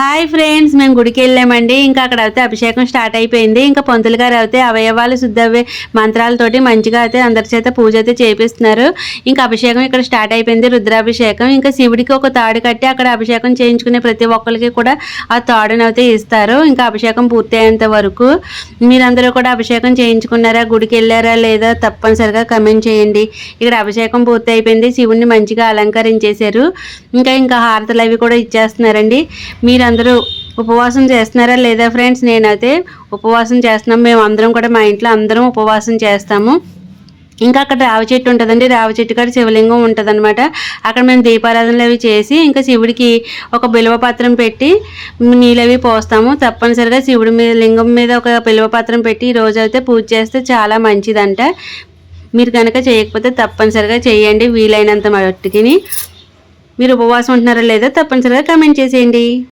Hi friends మేము గుడికి వెళ్ళామండి. ఇంకా అక్కడ అయితే అభిషేకం స్టార్ట్ అయిపోయింది. ఇంకా పంతులు గారు అయితే అవయవాలు శుద్ధవే మంత్రాలతోటి మంచిగా అయితే అందరి చేత పూజ అయితే చేపిస్తున్నారు. ఇంకా అభిషేకం ఇక్కడ స్టార్ట్ అయిపోయింది రుద్రాభిషేకం. ఇంకా శివుడికి ఒక తాడు కట్టి అక్కడ అభిషేకం చేయించుకునే ప్రతి ఒక్కరికి కూడా ఆ తాడును అయితే ఇస్తారు. ఇంకా అభిషేకం పూర్తి అయ్యేంత వరకు మీరందరూ కూడా అభిషేకం చేయించుకున్నారా గుడికి వెళ్ళారా లేదా తప్పనిసరిగా కమెంట్ చేయండి. ఇక్కడ అభిషేకం పూర్తి అయిపోయింది శివుడిని మంచిగా అలంకరించేశారు. ఇంకా ఇంకా హారతలు అవి కూడా ఇచ్చేస్తున్నారండి. మీరు అందరూ ఉపవాసం చేస్తున్నారా లేదా ఫ్రెండ్స్? నేనైతే ఉపవాసం చేస్తున్నాం. మేము అందరం కూడా మా ఇంట్లో అందరం ఉపవాసం చేస్తాము. ఇంకా అక్కడ రావి చెట్టు ఉంటుందండి. రావి చెట్టు కాడ శివలింగం ఉంటుంది అనమాట అక్కడ మేము దీపారాధనలు అవి చేసి ఇంకా శివుడికి ఒక బిలువ పాత్రం పెట్టి నీళ్ళు అవి పోస్తాము. తప్పనిసరిగా శివుడి మీద లింగం మీద ఒక బిలువ పాత్రం పెట్టి ఈ రోజు అయితే పూజ చేస్తే చాలా మంచిదంట. మీరు కనుక చేయకపోతే తప్పనిసరిగా చేయండి. వీలైనంత మట్టుకిని. మీరు ఉపవాసం ఉంటున్నారా లేదా తప్పనిసరిగా కమెంట్ చేసేయండి.